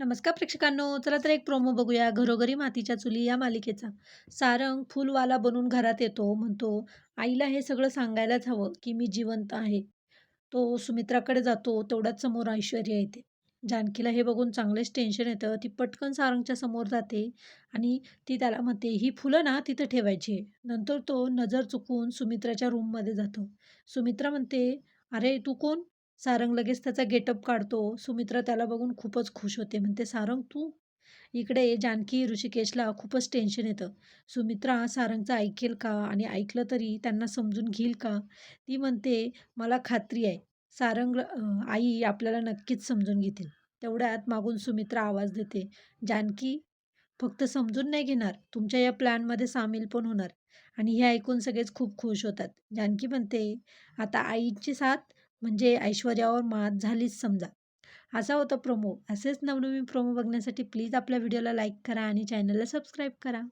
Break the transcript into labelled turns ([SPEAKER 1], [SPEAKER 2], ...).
[SPEAKER 1] नमस्कार प्रेक्षकांनो चला तर एक प्रोमो बघूया. घरोघरी मातीच्या चुली या मालिकेचा. सारंग फुलवाला बनून घरात येतो. म्हणतो आईला हे सगळं सांगायलाच हवं की मी जिवंत आहे. तो सुमित्राकडे जातो. तेवढ्याच समोर ऐश्वर्या येते. जानकीला हे बघून चांगलेच टेन्शन येतं. ती पटकन सारंगच्या समोर जाते आणि ती त्याला म्हणते ही फुलं ना तिथं ठेवायची नंतर तो नजर चुकून सुमित्राच्या रूममध्ये जातो. सुमित्रा म्हणते अरे तू कोण? सारंग लगेच त्याचा गेटअप काढतो. सुमित्रा त्याला बघून खूपच खुश होते. म्हणते सारंग तू इकडे जानकी ऋषिकेशला खूपच टेन्शन येतं. सुमित्रा सारंगचं ऐकेल का? आणि ऐकलं तरी त्यांना समजून घेईल का? ती म्हणते मला खात्री आहे. सारंग आई आपल्याला नक्कीच समजून घेतील. तेवढ्यात मागून सुमित्रा आवाज देते जानकी फक्त समजून नाही घेणार. तुमच्या या प्लॅनमध्ये सामील पण होणार. आणि हे ऐकून सगळेच खूप खुश होतात. जानकी म्हणते आता आईची साथ म्हणजे ऐश्वर्यावर मात झालीच समजा. असा होता प्रोमो. असेच नवनवीन प्रोमो बघण्यासाठी प्लीज आपल्या व्हिडिओला लाईक करा आणि चॅनलला सबस्क्राईब करा.